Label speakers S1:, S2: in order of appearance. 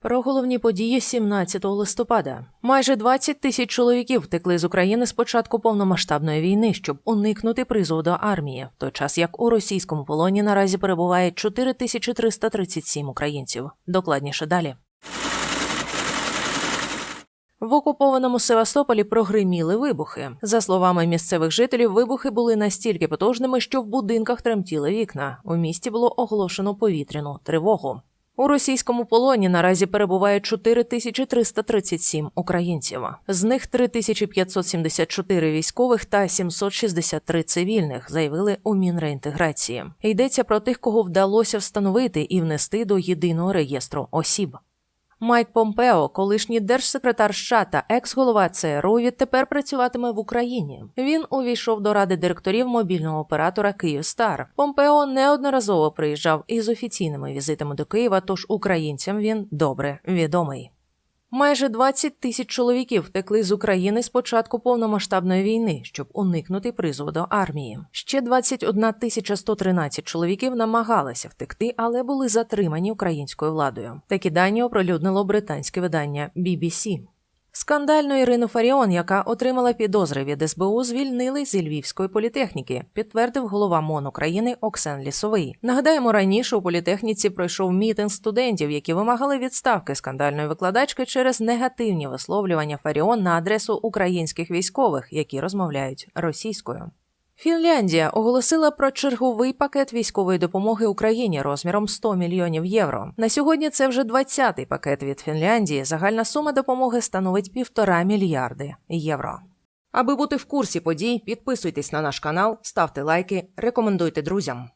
S1: Про головні події 17 листопада. Майже 20 тисяч чоловіків втекли з України з початку повномасштабної війни, щоб уникнути призову до армії, в той час як у російському полоні наразі перебуває 4337 українців. Докладніше далі. В окупованому Севастополі прогриміли вибухи. За словами місцевих жителів, вибухи були настільки потужними, що в будинках тремтіли вікна. У місті було оголошено повітряну тривогу. У російському полоні наразі перебуває 4337 українців. З них 3574 військових та 763 цивільних заявили у Мінреінтеграції. Йдеться про тих, кого вдалося встановити і внести до єдиного реєстру осіб. Майк Помпео, колишній держсекретар США та екс-голова ЦРУ, відтепер працюватиме в Україні. Він увійшов до ради директорів мобільного оператора Київстар. Помпео неодноразово приїжджав із офіційними візитами до Києва, тож українцям він добре відомий. Майже 20 тисяч чоловіків втекли з України з початку повномасштабної війни, щоб уникнути призову до армії. Ще 21 тисяча 113 чоловіків намагалися втекти, але були затримані українською владою. Такі дані оприлюднило британське видання BBC. Скандальну Ірину Фаріон, яка отримала підозри від СБУ, звільнили зі Львівської політехніки, підтвердив голова МОН України Оксен Лісовий. Нагадаємо, раніше у політехніці пройшов мітинг студентів, які вимагали відставки скандальної викладачки через негативні висловлювання Фаріон на адресу українських військових, які розмовляють російською. Фінляндія оголосила про черговий пакет військової допомоги Україні розміром 100 мільйонів євро. На сьогодні це вже 20-й пакет від Фінляндії. Загальна сума допомоги становить півтора мільярди євро. Аби бути в курсі подій, підписуйтесь на наш канал, ставте лайки, рекомендуйте друзям.